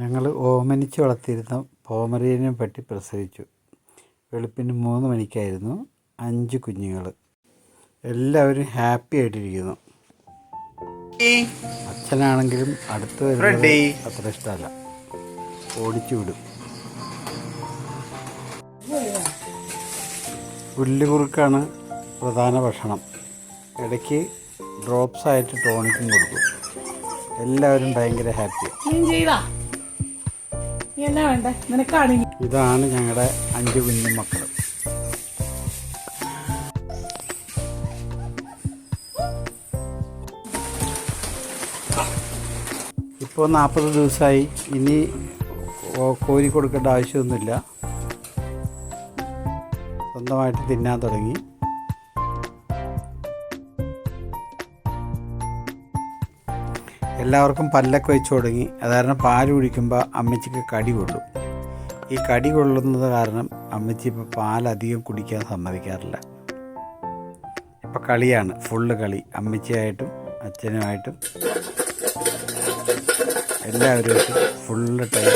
ഞങ്ങൾ ഓമനിച്ച് വളർത്തിയിരുന്ന പോമറേനിയൻ പട്ടി പ്രസവിച്ചു. വെളുപ്പിന് മൂന്ന് മണിക്കായിരുന്നു അഞ്ച് കുഞ്ഞുങ്ങൾ. എല്ലാവരും ഹാപ്പി ആയിട്ടിരിക്കുന്നു. അച്ഛനാണെങ്കിലും അടുത്ത് വരുന്നത് അത്ര ഇഷ്ടമല്ല. ഓടിച്ചു വിടും. പുല്ലുകുറുക്കാണ് പ്രധാന ഭക്ഷണം. ഇടയ്ക്ക് ഡ്രോപ്സ് ആയിട്ട് ടോണിക്കും കൊടുക്കും. എല്ലാവരും ഭയങ്കര ഹാപ്പി. ഇതാണ് ഞങ്ങളുടെ അഞ്ച് കുഞ്ഞു മക്കൾ ഇപ്പോൾ നാൽപ്പത് ദിവസമായി ഇനി കോരി കൊടുക്കേണ്ട ആവശ്യമൊന്നുമില്ല. സ്വന്തമായിട്ട് തിന്നാൻ തുടങ്ങി. എല്ലാവർക്കും പല്ലൊക്കെ വെച്ച് തുടങ്ങി. അതുകാരണം പാൽ കുടിക്കുമ്പോൾ അമ്മച്ചിക്ക് കടി കൊള്ളും. ഈ കടി കൊള്ളുന്നത് കാരണം അമ്മച്ചി ഇപ്പോൾ പാലധികം കുടിക്കാൻ സമ്മതിക്കാറില്ല. ഇപ്പം കളിയാണ് ഫുള്ള് കളി. അമ്മച്ചിയായിട്ടും അച്ഛനുമായിട്ടും എല്ലാവരുമായിട്ടും ഫുള്ള് ടൈം